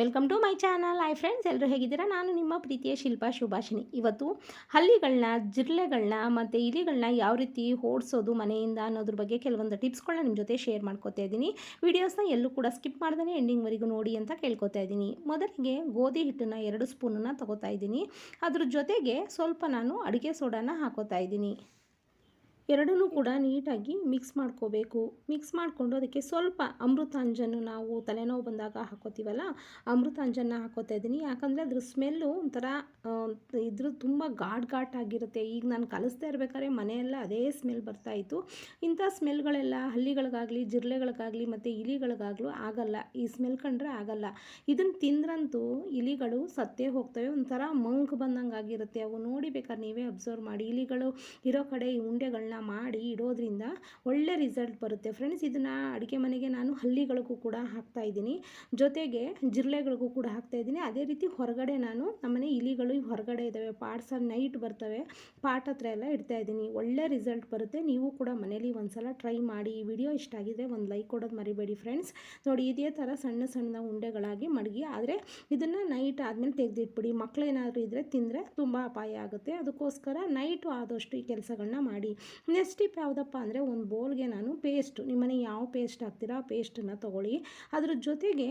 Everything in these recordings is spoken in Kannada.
Welcome to my channel hi friends ಎಲ್ಲರೂ ಹೇಗಿದ್ದೀರಾ? ನಾನು ನಿಮ್ಮ ಪ್ರೀತಿಯ ಶಿಲ್ಪಾ ಶುಭಾಷಿಣಿ ಇವತ್ತು ಹಲ್ಲಿಗಳನ್ನ ಜಿರಳೆಗಳನ್ನ ಮತ್ತು ಇಲಿಗಳನ್ನ ಯಾವ ರೀತಿ ಓಡಿಸೋದು ಮನೆಯಿಂದ ಅನ್ನೋದ್ರ ಬಗ್ಗೆ ಕೆಲವೊಂದು ಟಿಪ್ಸ್ಗಳನ್ನ ನಿಮ್ಮ ಜೊತೆ ಶೇರ್ ಮಾಡ್ಕೋತಾ ಇದ್ದೀನಿ. ವೀಡಿಯೋಸ್ನ ಎಲ್ಲೂ ಕೂಡ ಸ್ಕಿಪ್ ಮಾಡ್ದೇ ಎಂಡಿಂಗ್ವರೆಗೂ ನೋಡಿ ಅಂತ ಕೇಳ್ಕೊತಾ ಇದ್ದೀನಿ. ಮೊದಲಿಗೆ ಗೋಧಿ ಹಿಟ್ಟನ್ನು ಎರಡು ಸ್ಪೂನನ್ನು ತಗೋತಾ ಇದ್ದೀನಿ. ಅದ್ರ ಜೊತೆಗೆ ಸ್ವಲ್ಪ ನಾನು ಅಡುಗೆ ಸೋಡಾನ ಹಾಕೋತಾ ಇದ್ದೀನಿ. ಎರಡನ್ನೂ ಕೂಡ ನೀಟಾಗಿ ಮಿಕ್ಸ್ ಮಾಡ್ಕೋಬೇಕು. ಮಿಕ್ಸ್ ಮಾಡಿಕೊಂಡು ಅದಕ್ಕೆ ಸ್ವಲ್ಪ ಅಮೃತಾಂಜನ್ನು ನಾವು ತಲೆನೋವು ಬಂದಾಗ ಹಾಕೋತೀವಲ್ಲ, ಅಮೃತಾಂಜನ್ನ ಹಾಕೋತಾ ಇದ್ದೀನಿ. ಯಾಕಂದರೆ ಅದ್ರ ಸ್ಮೆಲ್ಲು ಒಂಥರ ಇದ್ರ ತುಂಬ ಘಾಟ್ ಘಾಟ್ ಆಗಿರುತ್ತೆ. ಈಗ ನಾನು ಕಲಿಸ್ತಾ ಇರ್ಬೇಕಾದ್ರೆ ಮನೆಯೆಲ್ಲ ಅದೇ ಸ್ಮೆಲ್ ಬರ್ತಾಯಿತ್ತು ಇಂಥ ಸ್ಮೆಲ್ಗಳೆಲ್ಲ ಹಳ್ಳಿಗಳಿಗಾಗಲಿ ಜಿರಳೆಗಳಿಗಾಗಲಿ ಮತ್ತು ಇಲಿಗಳಿಗಾಗಲೂ ಆಗಲ್ಲ. ಈ ಸ್ಮೆಲ್ ಕಂಡ್ರೆ ಆಗಲ್ಲ. ಇದನ್ನು ತಿಂದ್ರಂತೂ ಇಲಿಗಳು ಸತ್ತೇ ಹೋಗ್ತವೆ. ಒಂಥರ ಮಂಕ್ ಬಂದಂಗೆ ಆಗಿರುತ್ತೆ ಅವು ನೋಡಿ ಬೇಕಾದ್ರೆ ನೀವೇ ಅಬ್ಸರ್ವ್ ಮಾಡಿ. ಇಲಿಗಳು ಇರೋ ಕಡೆ ಈ ಉಂಡೆಗಳನ್ನ ಮಾಡಿ ಇಡೋದ್ರಿಂದ ಒಳ್ಳೆ ರಿಸಲ್ಟ್ ಬರುತ್ತೆ. ಫ್ರೆಂಡ್ಸ್ ಇದನ್ನು ಅಡುಗೆ ಮನೆಗೆ ನಾನು ಹಳ್ಳಿಗಳಿಗೂ ಕೂಡ ಹಾಕ್ತಾ ಇದ್ದೀನಿ. ಜೊತೆಗೆ ಜಿರಳೆಗಳಿಗೂ ಕೂಡ ಹಾಕ್ತಾ ಇದ್ದೀನಿ. ಅದೇ ರೀತಿ ಹೊರಗಡೆ ನಾನು ನಮ್ಮನೆ ಇಲಿಗಳು ಹೊರಗಡೆ ಇದ್ದಾವೆ. ಪಾರ್ಟ್ಸಲ್ಲಿ ನೈಟ್ ಬರ್ತವೆ. ಪಾಟ್ ಹತ್ರ ಎಲ್ಲ ಇಡ್ತಾ ಇದ್ದೀನಿ. ಒಳ್ಳೆ ರಿಸಲ್ಟ್ ಬರುತ್ತೆ. ನೀವು ಕೂಡ ಮನೇಲಿ ಒಂದ್ಸಲ ಟ್ರೈ ಮಾಡಿ. ಈ ವಿಡಿಯೋ ಇಷ್ಟ ಆಗಿದೆ ಒಂದು ಲೈಕ್ ಕೊಡೋದು ಮರಿಬೇಡಿ ಫ್ರೆಂಡ್ಸ್ ನೋಡಿ, ಇದೇ ಥರ ಸಣ್ಣ ಸಣ್ಣ ಉಂಡೆಗಳಾಗಿ ಮಡಗಿ, ಆದರೆ ಇದನ್ನು ನೈಟ್ ಆದಮೇಲೆ ತೆಗೆದಿಟ್ಬಿಡಿ. ಮಕ್ಕಳೇನಾದರೂ ಇದ್ದರೆ ತಿಂದರೆ ತುಂಬ ಅಪಾಯ ಆಗುತ್ತೆ. ಅದಕ್ಕೋಸ್ಕರ ನೈಟು ಆದಷ್ಟು ಈ ಕೆಲಸಗಳನ್ನ ಮಾಡಿ. ನೆಕ್ಸ್ಟ್ ಟಿಪ್ ಯಾವುದಪ್ಪ ಅಂದರೆ ಒಂದು ಬೋಲ್ಗೆ ನಾನು ಪೇಸ್ಟು ನಿಮ್ಮನೆ ಯಾವ ಪೇಸ್ಟ್ ಹಾಕ್ತೀರಾ ಆ ಪೇಸ್ಟನ್ನು ತೊಗೊಳ್ಳಿ. ಅದ್ರ ಜೊತೆಗೆ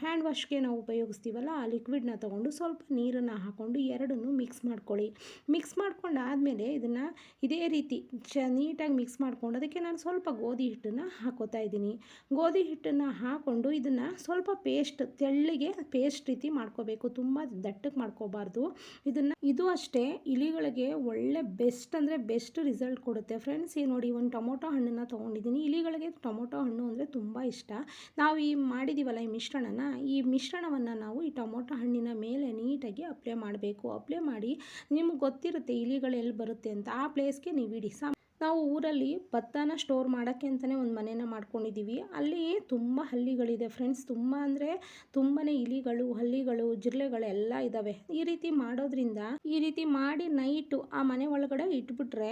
ಹ್ಯಾಂಡ್ ವಾಶ್ಗೆ ನಾವು ಉಪಯೋಗಿಸ್ತೀವಲ್ಲ ಆ ಲಿಕ್ವಿಡ್ನ ತೊಗೊಂಡು ಸ್ವಲ್ಪ ನೀರನ್ನು ಹಾಕ್ಕೊಂಡು ಎರಡನ್ನು ಮಿಕ್ಸ್ ಮಾಡ್ಕೊಳ್ಳಿ. ಮಿಕ್ಸ್ ಮಾಡ್ಕೊಂಡು ಆದಮೇಲೆ ಇದನ್ನು ಇದೇ ರೀತಿ ಚ, ನೀಟಾಗಿ ಮಿಕ್ಸ್ ಮಾಡ್ಕೊಂಡು ಅದಕ್ಕೆ ನಾನು ಸ್ವಲ್ಪ ಗೋಧಿ ಹಿಟ್ಟನ್ನು ಹಾಕೋತಾ ಇದ್ದೀನಿ. ಗೋಧಿ ಹಿಟ್ಟನ್ನು ಹಾಕ್ಕೊಂಡು ಇದನ್ನು ಸ್ವಲ್ಪ ಪೇಸ್ಟ್, ತೆಳ್ಳಿಗೆ ಪೇಸ್ಟ್ ರೀತಿ ಮಾಡ್ಕೋಬೇಕು. ತುಂಬ ದಟ್ಟಕ್ಕೆ ಮಾಡ್ಕೋಬಾರ್ದು. ಇದನ್ನು, ಇದು ಅಷ್ಟೇ ಇಲಿಗಳಿಗೆ ಒಳ್ಳೆ ಬೆಸ್ಟ್ ಅಂದರೆ ಬೆಸ್ಟ್ ರಿಸಲ್ಟ್ ಫ್ರೆಂಡ್ಸ್, ಈ ನೋಡಿ ಒಂದು ಟೊಮೊಟೊ ಹಣ್ಣನ್ನು ತೊಗೊಂಡಿದ್ದೀನಿ. ಇಲಿಗಳಿಗೆ ಟೊಮೊಟೊ ಹಣ್ಣು ಅಂದರೆ ತುಂಬ ಇಷ್ಟ. ನಾವು ಈ ಮಾಡಿದ್ದೀವಲ್ಲ ಈ ಮಿಶ್ರಣನ, ಈ ಮಿಶ್ರಣವನ್ನು ನಾವು ಈ ಟೊಮೊಟೊ ಹಣ್ಣಿನ ಮೇಲೆ ನೀಟಾಗಿ ಅಪ್ಲೈ ಮಾಡಬೇಕು. ಅಪ್ಲೈ ಮಾಡಿ ನಿಮ್ಗೆ ಗೊತ್ತಿರುತ್ತೆ ಇಲಿಗಳು ಎಲ್ಲಿ ಬರುತ್ತೆ ಅಂತ. ಆ ಪ್ಲೇಸ್ಗೆ ನೀವು ಇಡಿ. ಸಾ ನಾವು ಊರಲ್ಲಿ ಭತ್ತನ ಸ್ಟೋರ್ ಮಾಡೋಕ್ಕೆ ಅಂತಲೇ ಒಂದು ಮನೇನ ಮಾಡ್ಕೊಂಡಿದ್ದೀವಿ ಅಲ್ಲಿ ತುಂಬ ಹಳ್ಳಿಗಳಿದೆ ಫ್ರೆಂಡ್ಸ್ ತುಂಬ ಅಂದರೆ ತುಂಬಾ ಇಲಿಗಳು, ಹಳ್ಳಿಗಳು ಜಿರ್ಲೆಗಳು ಎಲ್ಲ ಇದ್ದಾವೆ ಈ ರೀತಿ ಮಾಡೋದ್ರಿಂದ, ಈ ರೀತಿ ಮಾಡಿ ನೈಟು ಆ ಮನೆ ಒಳಗಡೆ ಇಟ್ಬಿಟ್ರೆ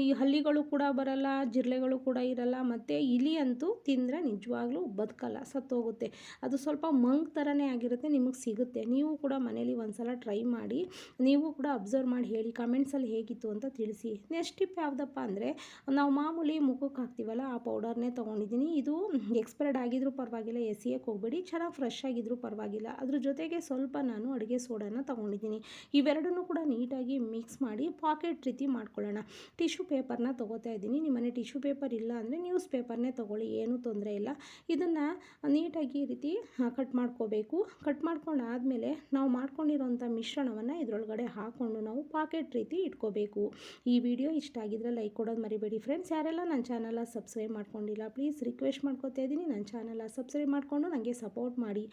ಈ ಹಳ್ಳಿಗಳು ಕೂಡ ಬರಲ್ಲ ಜಿರಳೆಗಳು ಕೂಡ ಇರಲ್ಲ, ಮತ್ತು ಇಲಿ ಅಂತೂ ತಿಂದರೆ ನಿಜವಾಗ್ಲೂ ಬದುಕಲ್ಲ, ಸತ್ತೋಗುತ್ತೆ. ಅದು ಸ್ವಲ್ಪ ಮಂಗ್ ಥರನೇ ಆಗಿರುತ್ತೆ, ನಿಮಗೆ ಸಿಗುತ್ತೆ. ನೀವು ಕೂಡ ಮನೇಲಿ ಒಂದ್ಸಲ ಟ್ರೈ ಮಾಡಿ, ನೀವು ಕೂಡ ಅಬ್ಸರ್ವ್ ಮಾಡಿ, ಹೇಳಿ ಕಮೆಂಟ್ಸಲ್ಲಿ ಹೇಗಿತ್ತು ಅಂತ ತಿಳಿಸಿ. ನೆಕ್ಸ್ಟ್ ಟಿಪ್ ಯಾವುದಪ್ಪ ಅಂದರೆ, ನಾವು ಮಾಮೂಲಿ ಮುಖಕ್ಕೆ ಹಾಕ್ತೀವಲ್ಲ, ಆ ಪೌಡರ್ನೇ ತೊಗೊಂಡಿದ್ದೀನಿ. ಇದು ಎಕ್ಸ್ಪೈರ್ಡ್ ಆಗಿದ್ರೂ ಪರವಾಗಿಲ್ಲ, ಎಸಿಯಕ್ಕೆ ಹೋಗ್ಬೇಡಿ. ಚೆನ್ನಾಗಿ ಫ್ರೆಶ್ ಆಗಿದ್ರೂ ಪರವಾಗಿಲ್ಲ. ಅದ್ರ ಜೊತೆಗೆ ಸ್ವಲ್ಪ ನಾನು ಅಡುಗೆ ಸೋಡಾನ ತೊಗೊಂಡಿದ್ದೀನಿ. ಇವೆರಡನ್ನೂ ಕೂಡ ನೀಟಾಗಿ ಮಿಕ್ಸ್ ಮಾಡಿ ಪಾಕೆಟ್ ರೀತಿ ಮಾಡ್ಕೊಳ್ಳೋಣ. ಟಿಶ್ಯೂ ಪೇಪರ್ನ ತೊಗೋತಾ ಇದ್ದೀನಿ. ನಿಮ್ಮನೆ ಟಿಶ್ಯೂ ಪೇಪರ್ ಇಲ್ಲ ಅಂದರೆ ನ್ಯೂಸ್ ಪೇಪರ್ನೇ ತೊಗೊಳ್ಳಿ, ಏನೂ ತೊಂದರೆ ಇಲ್ಲ. ಇದನ್ನು ನೀಟಾಗಿ ಈ ರೀತಿ ಕಟ್ ಮಾಡ್ಕೋಬೇಕು. ಕಟ್ ಮಾಡ್ಕೊಂಡಾದಮೇಲೆ ನಾವು ಮಾಡ್ಕೊಂಡಿರೋಂಥ ಮಿಶ್ರಣವನ್ನು ಇದರೊಳಗಡೆ ಹಾಕ್ಕೊಂಡು ನಾವು ಪಾಕೆಟ್ ರೀತಿ ಇಟ್ಕೋಬೇಕು. ಈ ವಿಡಿಯೋ ಇಷ್ಟ ಆಗಿದ್ರೆ ಕೊಡೋದು ಮರಿಬೇಡಿ. ಫ್ರೆಂಡ್ಸ್ ಯಾರೆಲ್ಲ ನನ್ನ ಚಾನಲ ಸಬ್ಸ್ಕ್ರೈಬ್ ಮಾಡ್ಕೊಂಡಿಲ್ಲ ಪ್ಲೀಸ್ ರಿಕ್ವೆಸ್ಟ್ ಮಾಡ್ಕೊತಾ ಇದ್ದೀನಿ. ನನ್ನ ಚಾನಲ ಸಬ್ಸ್ಕ್ರೈಬ್ ಮಾಡಿಕೊಂಡು ನನಗೆ ಸಪೋರ್ಟ್ ಮಾಡಿ.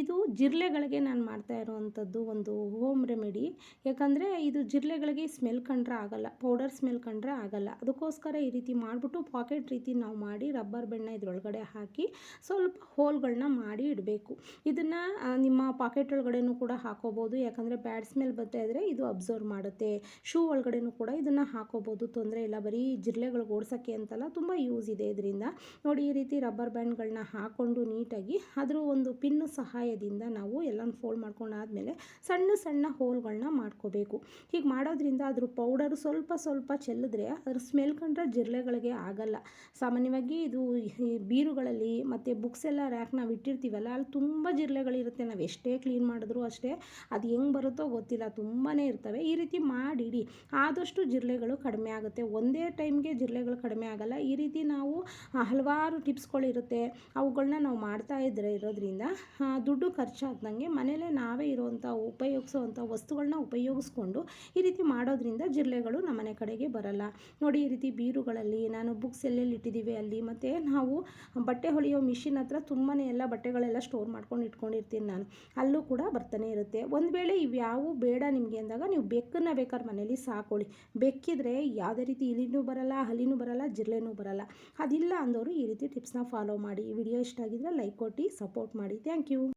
ಇದು ಜಿರಲೆಗಳಿಗೆ ನಾನು ಮಾಡ್ತಾ ಇರೋವಂಥದ್ದು ಒಂದು ಹೋಮ್ ರೆಮಿಡಿ. ಯಾಕಂದರೆ ಇದು ಜಿರಲೆಗಳಿಗೆ ಸ್ಮೆಲ್ ಕಂಡ್ರೆ ಆಗಲ್ಲ, ಪೌಡರ್ ಸ್ಮೆಲ್ ಕಂಡ್ರೆ ಆಗಲ್ಲ. ಅದಕ್ಕೋಸ್ಕರ ಈ ರೀತಿ ಮಾಡಿಬಿಟ್ಟು ಪಾಕೆಟ್ ರೀತಿ ನಾವು ಮಾಡಿ ರಬ್ಬರ್ ಬೆಣ್ಣೆ ಇದ್ರೊಳಗಡೆ ಹಾಕಿ ಸ್ವಲ್ಪ ಹೋಲ್ಗಳನ್ನ ಮಾಡಿ ಇಡಬೇಕು. ಇದನ್ನು ನಿಮ್ಮ ಪಾಕೆಟ್ ಒಳಗಡೆನೂ ಕೂಡ ಹಾಕೋಬೋದು. ಯಾಕಂದರೆ ಬ್ಯಾಡ್ ಸ್ಮೆಲ್ ಬರ್ತಾ ಇದ್ದರೆ ಇದು ಅಬ್ಸರ್ವ್ ಮಾಡುತ್ತೆ. ಶೂ ಒಳಗಡೆನೂ ಕೂಡ ಇದನ್ನು ಹಾಕೋಬೋದು. ತೊಂದರೆ ಇಲ್ಲ. ಬರೀ ಜಿರ್ಲೆಗಳಿಗೆ ಓಡಿಸೋಕ್ಕೆ ಅಂತಲ್ಲ ತುಂಬ ಯೂಸ್ ಇದೆ ಇದರಿಂದ. ನೋಡಿ, ಈ ರೀತಿ ರಬ್ಬರ್ ಬ್ಯಾಂಡ್ಗಳನ್ನ ಹಾಕ್ಕೊಂಡು ನೀಟಾಗಿ ಅದರ ಒಂದು ಪಿನ್ನು ಸಹಾಯ ಸಹಾಯದಿಂದ ನಾವು ಎಲ್ಲನೂ ಫೋಲ್ಡ್ ಮಾಡ್ಕೊಂಡಾದಮೇಲೆ ಸಣ್ಣ ಸಣ್ಣ ಹೋಲ್ಗಳನ್ನ ಮಾಡ್ಕೋಬೇಕು. ಹೀಗೆ ಮಾಡೋದ್ರಿಂದ ಅದ್ರ ಪೌಡರ್ ಸ್ವಲ್ಪ ಸ್ವಲ್ಪ ಚೆಲ್ಲಿದ್ರೆ ಅದ್ರ ಸ್ಮೆಲ್ ಕಂಡ್ರೆ ಜಿರ್ಲೆಗಳಿಗೆ ಆಗಲ್ಲ. ಸಾಮಾನ್ಯವಾಗಿ ಇದು ಬೀರುಗಳಲ್ಲಿ ಮತ್ತು ಬುಕ್ಸ್ ಎಲ್ಲ ರ್ಯಾಕ್ ನಾವು ಇಟ್ಟಿರ್ತೀವಲ್ಲ ಅಲ್ಲಿ ತುಂಬ ಜಿರಳೆಗಳಿರುತ್ತೆ. ನಾವು ಎಷ್ಟೇ ಕ್ಲೀನ್ ಮಾಡಿದ್ರು ಅಷ್ಟೇ ಅದು ಹೆಂಗೆ ಬರುತ್ತೋ ಗೊತ್ತಿಲ್ಲ ತುಂಬಾ ಇರ್ತವೆ. ಈ ರೀತಿ ಮಾಡಿಡಿ, ಆದಷ್ಟು ಜಿರ್ಲೆಗಳು ಕಡಿಮೆ ಆಗುತ್ತೆ. ಒಂದೇ ಟೈಮ್ಗೆ ಜಿರ್ಲೆಗಳು ಕಡಿಮೆ ಆಗಲ್ಲ. ಈ ರೀತಿ ನಾವು ಹಲವಾರು ಟಿಪ್ಸ್ಗಳಿರುತ್ತೆ ಅವುಗಳನ್ನ ನಾವು ಮಾಡ್ತಾ ಇದ್ರೆ ಇರೋದ್ರಿಂದ ದುಡ್ಡು ಖರ್ಚಾಗ್ದಂಗೆ ಮನೇಲೇ ನಾವೇ ಇರುವಂಥ ಉಪಯೋಗಿಸುವಂಥ ವಸ್ತುಗಳನ್ನ ಉಪಯೋಗಿಸ್ಕೊಂಡು ಈ ರೀತಿ ಮಾಡೋದ್ರಿಂದ ಜಿರಳೆಗಳು ನಮ್ಮನೆ ಕಡೆಗೆ ಬರಲ್ಲ. ನೋಡಿ, ಈ ರೀತಿ ಬೀರುಗಳಲ್ಲಿ ನಾನು ಬುಕ್ಸ್ ಎಲ್ಲೆಲ್ಲಿ ಇಟ್ಟಿದ್ದೀವಿ ಅಲ್ಲಿ, ಮತ್ತು ನಾವು ಬಟ್ಟೆ ಹೊಲಿಯೋ ಮಿಷಿನ್ ಹತ್ರ ತುಂಬಾ ಎಲ್ಲ ಬಟ್ಟೆಗಳೆಲ್ಲ ಸ್ಟೋರ್ ಮಾಡ್ಕೊಂಡು ಇಟ್ಕೊಂಡಿರ್ತೀನಿ ನಾನು. ಅಲ್ಲೂ ಕೂಡ ಬರ್ತಾನೆ ಇರುತ್ತೆ. ಒಂದು ವೇಳೆ ಇವ್ಯಾವು ಬೇಡ ನಿಮಗೆ ಅಂದಾಗ ನೀವು ಬೆಕ್ಕನ್ನು ಬೇಕಾದ್ರೆ ಮನೇಲಿ ಸಾಕೊಳ್ಳಿ ಬೆಕ್ಕಿದ್ರೆ ಯಾವುದೇ ರೀತಿ ಇಲಿನೂ ಬರಲ್ಲ, ಹಲಿನೂ ಬರಲ್ಲ ಜಿರ್ಲೆನೂ ಬರಲ್ಲ. ಅದಿಲ್ಲ ಅಂದವರು ಈ ರೀತಿ ಟಿಪ್ಸ್ನ ಫಾಲೋ ಮಾಡಿ. ವಿಡಿಯೋ ಇಷ್ಟ ಆಗಿದ್ರೆ ಲೈಕ್ ಕೊಟ್ಟು, ಸಪೋರ್ಟ್ ಮಾಡಿ. Thank you.